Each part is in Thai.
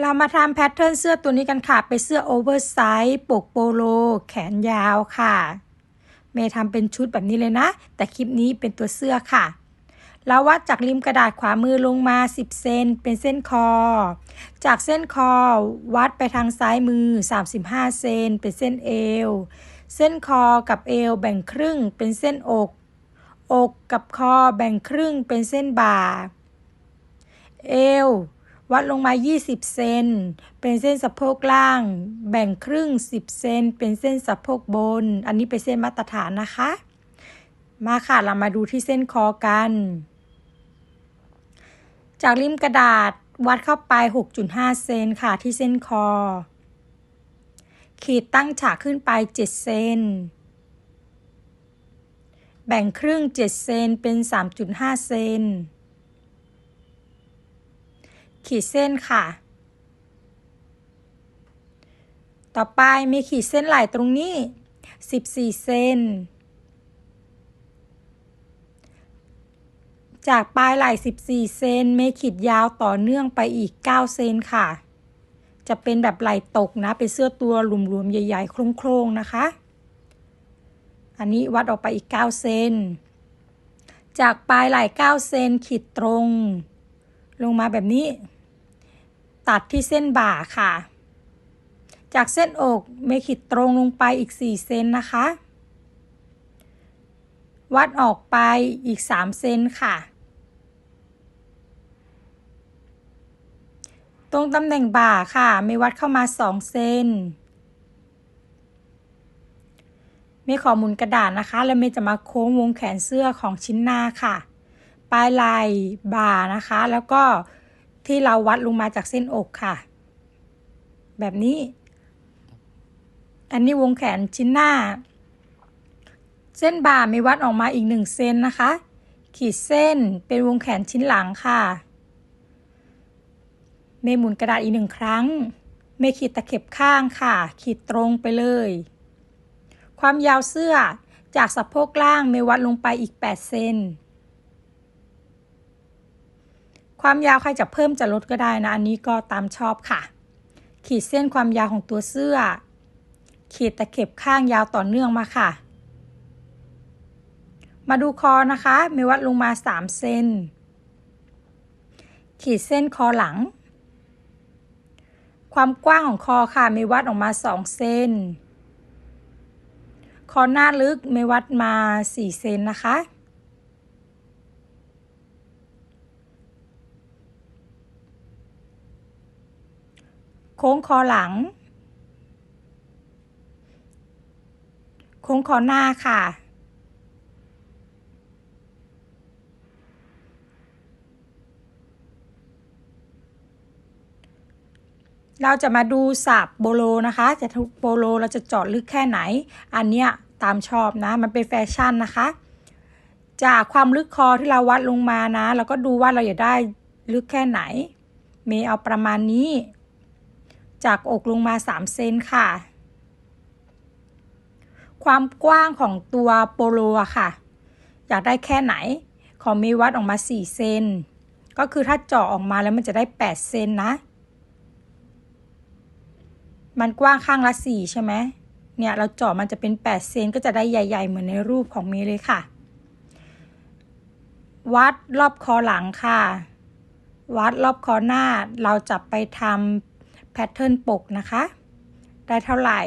เรามาทำแพทเทิร์นเสื้อตัวนี้กันค่ะ เป็นเสื้อโอเวอร์ไซส์ปกโปโล แขนยาวค่ะ เมย์ทำเป็นชุดแบบนี้เลยนะ แต่คลิปนี้เป็นตัวเสื้อค่ะ เราวัดจากริมกระดาษขวามือลงมา 10 เซนเป็นเส้นคอ จากเส้นคอวัดไปทางซ้ายมือ 35 เซนเป็นเส้นเอว เส้นคอกับเอวแบ่งครึ่งเป็นเส้นอก อกกับคอแบ่งครึ่งเป็นเส้นบ่า เอว วัดลงมา 20 เซน เป็นเส้นสะโพกล่าง แบ่งครึ่ง 10 เซน เป็นเส้นสะโพกบน อันนี้เป็นเส้นมาตรฐานนะคะ มาค่ะ เรามาดูที่เส้นคอกัน จากริมกระดาษวัดเข้าไป 6.5 เซนค่ะที่เส้นคอ ขีดตั้งฉากขึ้นไป 7 เซน แบ่งครึ่ง 7 เซน เป็น 3.5 เซน ขีดเส้นค่ะ ต่อไปมีขีดเส้นไหลตรงนี้ 14 เซนจากปลายไหล่ 14 เซนเมขีดยาวต่อเนื่องไปอีก 9 เซนค่ะ จะเป็นแบบไหล่ตกนะ เป็นเสื้อตัวหลวมๆ ใหญ่ๆ โครงๆ นะคะ อันนี้วัดออกไปอีก 9 เซน จากปลายไหล่ 9 เซนขีดตรง ลงมาแบบนี้ ตัดที่เส้นบ่าค่ะ จากเส้นอกเมขีดตรงลงไปอีก 4 เซนนะคะ วัดออกไปอีก 3 เซนค่ะ ตรงตำแหน่งบ่าค่ะ ไม่วัดเข้ามา 2 เซนเมย์ขอหมุนกระดาษนะคะ แล้วเมจะมาโค้งวงแขนเสื้อของชิ้นหน้าค่ะ ปลายไหล่บ่านะคะ แล้วก็ ที่เราวัดลงมาจากเส้นอกค่ะ แบบนี้ อันนี้วงแขนชิ้นหน้า เส้นบ่ามีวัดออกมาอีกหนึ่งเซนนะคะ ขีดเส้นเป็นวงแขนชิ้นหลังค่ะเมยหมุนกระดาษอีกหนึ่งครั้งเมยขีดตะเข็บข้างค่ะ ขีดตรงไปเลย ความยาวเสื้อจากสะโพกล่างเมยวัดลงไปอีก 8 เซน ความยาวใครจะเพิ่มจะลดก็ได้นะ อันนี้ก็ตามชอบค่ะ ขีดเส้นความยาวของตัวเสื้อ ขีดตะเข็บข้างยาวต่อเนื่องมาค่ะ มาดูคอนะคะมย์วัดลงมา3เซนขีดเส้นคอหลัง ความกว้างของคอค่ะเมวัดออกมา2เซนคอหน้าลึกเมวัดมา4เซนนะคะ โค้งคอหลัง โค้งคอหน้าค่ะ เราจะมาดูสับโบโลนะคะ จะโบโลเราจะเจาะลึกแค่ไหน อันเนี้ยตามชอบนะ มันเป็นแฟชั่นนะคะ จากความลึกคอที่เราวัดลงมานะ เราก็ดูว่าเราอยากได้ลึกแค่ไหน เมย์เอาประมาณนี้ จากอกลงมา 3 เซนค่ะ ความกว้างของตัวโปโลอะค่ะ อยากได้แค่ไหน ของมย์วัดออกมา 4 เซน ก็คือถ้าเจาะออกมาแล้วมันจะได้ 8 เซนนะ มันกว้างข้างละสี่ใช่ไหมเนี่ยเราเจาะมันจะเป็นแปดเซนก็จะได้ใหญ่ ๆ เหมือนในรูปของมย์เลยค่ะ วัดรอบคอหลังค่ะ วัดรอบคอหน้าเราจะไปทำ แพทเทิร์นปกนะคะ ได้เท่าไหร่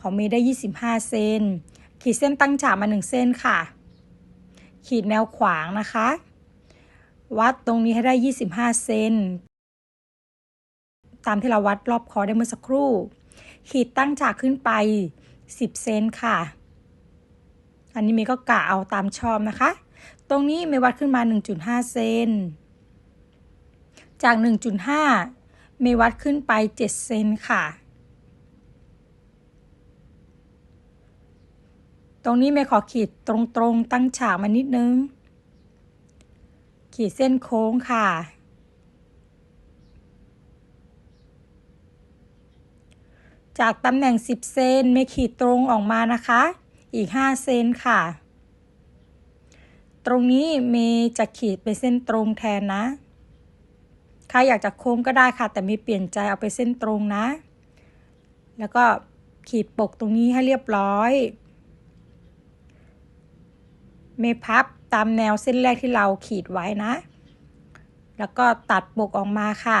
ของเมย์ได้ 25 เซน ขีดเส้นตั้งฉากมา 1 เส้นค่ะ ขีดแนวขวางนะคะ วัดตรงนี้ให้ได้ 25 เซน ตามที่เราวัดรอบคอได้เมื่อสักครู่ ขีดตั้งฉากขึ้นไป 10 เซนค่ะ อันนี้เมย์ก็กะเอาตามชอบนะคะ ตรงนี้เมย์วัดขึ้นมา 1.5 เซน จาก 1.5 มวัดขึ้นไป 7 เซนค่ะ ตรงนี้เมย์ขอขีดตรงๆตั้งฉากมานิดนึง ขีดเส้นโค้งค่ะ จากตำแหน่ง 10 เซนไม่ขีดตรงออกมานะคะ อีก 5 เซนค่ะ ตรงนี้เมย์จะขีดเป็นเส้นตรงแทนนะ ใครอยากจะโค้งก็ได้ค่ะ แต่มีเปลี่ยนใจเอาไปเส้นตรงนะ แล้วก็ขีดปกตรงนี้ให้เรียบร้อย เมพับตามแนวเส้นแรกที่เราขีดไว้นะ แล้วก็ตัดปกออกมาค่ะ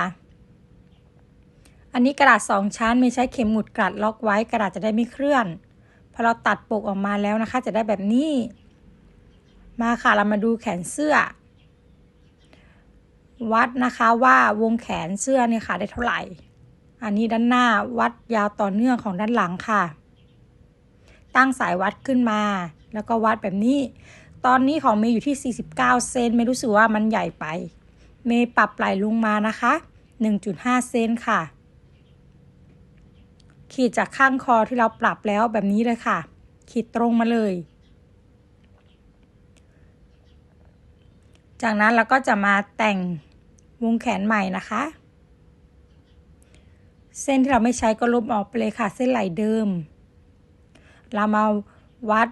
อันนี้กระดาษสองชั้นไม่ใช้เข็มหมุดกลัดล็อกไว้กระดาษจะได้ไม่เคลื่อน พอเราตัดปกออกมาแล้วนะคะ จะได้แบบนี้ มาค่ะเรามาดูแขนเสื้อ วัดนะคะว่าวงแขนเสื้อเนี่ยค่ะได้เท่าไหร่ อันนี้ด้านหน้าวัดยาวต่อเนื่องของด้านหลังค่ะ ตั้งสายวัดขึ้นมา แล้วก็วัดแบบนี้ ตอนนี้ของเมย์อยู่ที่ 49 เซนไม่รู้สึกว่ามันใหญ่ไป เมย์ปรับไหลลงมานะคะ 1.5 เซนค่ะ ขีดจากข้างคอที่เราปรับแล้วแบบนี้เลยค่ะ ขีดตรงมาเลยจากนั้นเราก็จะมาแต่ง วงแขนใหม่นะคะ เส้นที่เราไม่ใช้ก็ลบออกไปเลยค่ะ เส้นไหลเดิม เรามาวัด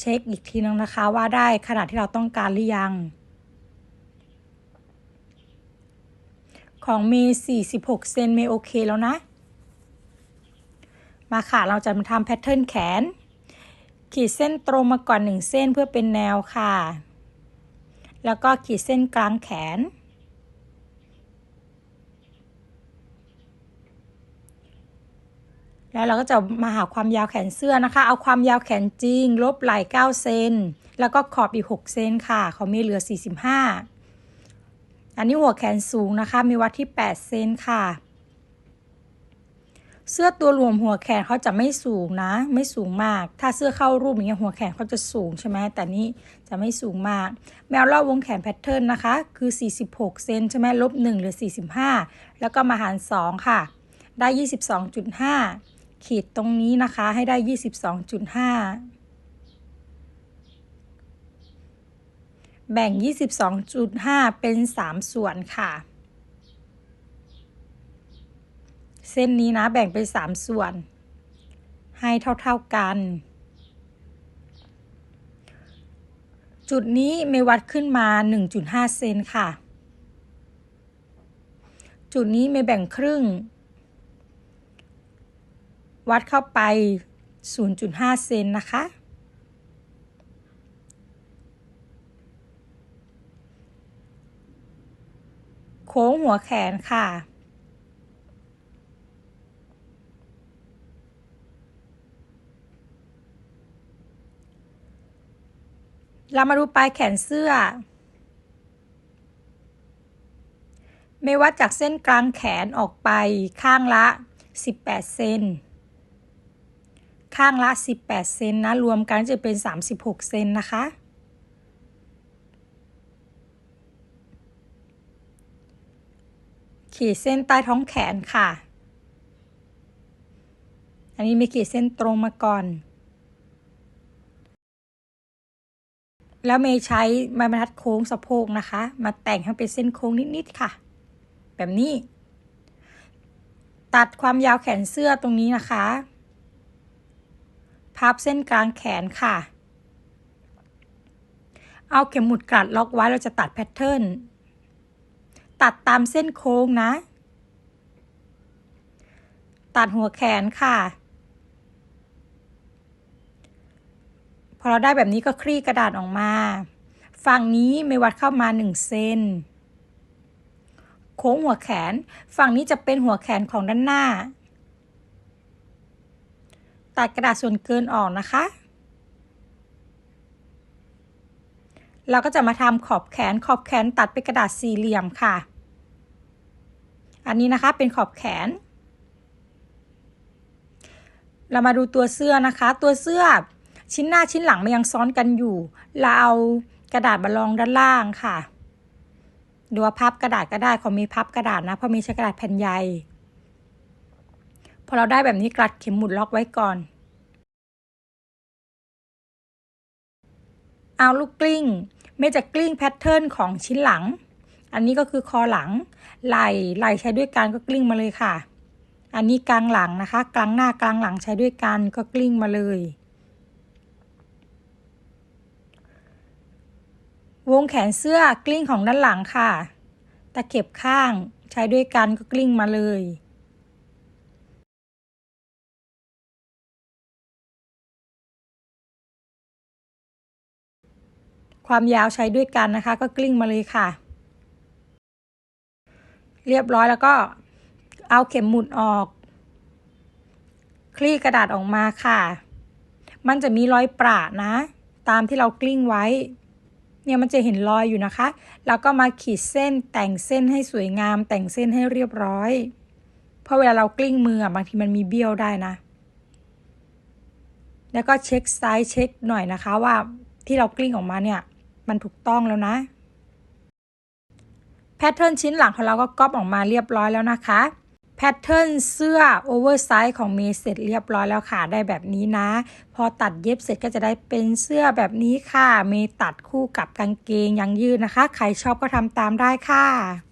เช็คอีกทีนึงนะคะ ว่าได้ขนาดที่เราต้องการหรือยัง ของเมย์46 เซนเมย์โอเคแล้วนะ มาค่ะ เราจะมาทำแพทเทิร์นแขน ขีดเส้นตรงมาก่อนหนึ่งเส้นเพื่อเป็นแนวค่ะ แล้วก็ขีดเส้นกลางแขน แล้วเราก็จะมาหาความยาวแขนเสื้อนะคะ เอาความยาวแขนจริง ลบไหล่9เซนแล้วก็ขอบอีก 6 เซนค่ะ เขามีเหลือ 45 อันนี้หัวแขนสูงนะคะ มีวัดที่ 8 เซนค่ะ เสื้อตัวรวมหัวแขนเขาจะไม่สูงนะ ไม่สูงมาก ถ้าเสื้อเข้ารูปอย่างเงี้ยหัวแขนเขาจะสูงใช่ไหมแต่นี้จะไม่สูงมาก แมวรอบวงแขนแพทเทิร์นนะคะ คือ 46 เซนใช่ไหมลบ1เหรือ 45 แล้วก็มาหาร 2 ค่ะ ได้ 22.5 ขีดตรงนี้นะคะ ให้ได้22.5แบ่ง 22.5 เป็น 3 ส่วนค่ะ เส้นนี้นะแบ่งเป็น 3 ส่วน ให้เท่า ๆกัน จุดนี้ไม่วัดขึ้นมา 1.5 เซนค่ะ จุดนี้ไม่แบ่งครึ่ง วัดเข้าไป 0.5 เซนนะคะ โค้งหัวแขนค่ะ เรามาดูปลายแขนเสื้อ ไม่วัดจากเส้นกลางแขนออกไปข้างละ 18 เซน ข้างละ 18 เซนนะ รวมกันจะเป็น 36 เซนนะคะ ขีดเส้นใต้ท้องแขนค่ะ อันนี้มีขีดเส้นตรงมาก่อน แล้วเมย์ใช้ไม้บรรทัดโค้งสะโพกนะคะ มาแต่งให้เป็นเส้นโค้งนิด ๆ ค่ะ แบบนี้ ตัดความยาวแขนเสื้อตรงนี้นะคะ พับเส้นกลางแขนค่ะ เอาเข็มหมุดกลัดล็อกไว้เราจะตัดแพทเทิร์น ตัดตามเส้นโค้งนะ ตัดหัวแขนค่ะ พอเราได้แบบนี้ก็คลี่กระดาษออกมา ฝั่งนี้ไม่วัดเข้ามา1เซนโค้งหัวแขน ฝั่งนี้จะเป็นหัวแขนของด้านหน้า ตัดกระดาษส่วนเกินออกนะคะ เราก็จะมาทำขอบแขน ขอบแขนตัดเป็นกระดาษสี่เหลี่ยมค่ะ อันนี้นะคะเป็นขอบแขน เรามาดูตัวเสื้อนะคะ ตัวเสื้อชิ้นหน้าชิ้นหลังมันยังซ้อนกันอยู่ เราเอากระดาษมารองด้านล่างค่ะดูว่าพับกระดาษก็ได้ขามีพับกระดาษนะเพราะมีใช้กระดาษแผ่นใหญ่ พอเราได้แบบนี้กลัดเข็มหมุดล็อกไว้ก่อน เอาลูกกลิ้งไม่จะกลิ้งแพทเทิร์นของชิ้นหลัง อันนี้ก็คือคอหลัง ไหล่ ไหล่ใช้ด้วยกันก็กลิ้งมาเลยค่ะ อันนี้กลางหลังนะคะ กลางหน้ากลางหลังใช้ด้วยกันก็กลิ้งมาเลย วงแขนเสื้อกลิ้งของด้านหลังค่ะ ตะเข็บข้างใช้ด้วยกันก็กลิ้งมาเลย ความยาวใช้ด้วยกันนะคะ ก็กลิ้งมาเลยค่ะ เรียบร้อยแล้วก็เอาเข็มหมุดออก คลี่กระดาษออกมาค่ะ มันจะมีรอยประนะ ตามที่เรากลิ้งไว้ เนี่ยมันจะเห็นรอยอยู่นะคะ แล้วก็มาขีดเส้นแต่งเส้นให้สวยงาม แต่งเส้นให้เรียบร้อย เพราะเวลาเรากลิ้งมือบางทีมันมีเบี้ยวได้นะ แล้วก็เช็คไซส์เช็คหน่อยนะคะว่าที่เรากลิ้งออกมาเนี่ย มันถูกต้องแล้วนะ แพทเทิร์นชิ้นหลังของเราก็ก๊อปออกมาเรียบร้อยแล้วนะคะ แพทเทิร์นเสื้อโอเวอร์ไซส์ของเมย์เสร็จเรียบร้อยแล้วค่ะ ได้แบบนี้นะ พอตัดเย็บเสร็จก็จะได้เป็นเสื้อแบบนี้ค่ะ เมย์ตัดคู่กับกางเกงยังยืดนะคะ ใครชอบก็ทำตามได้ค่ะ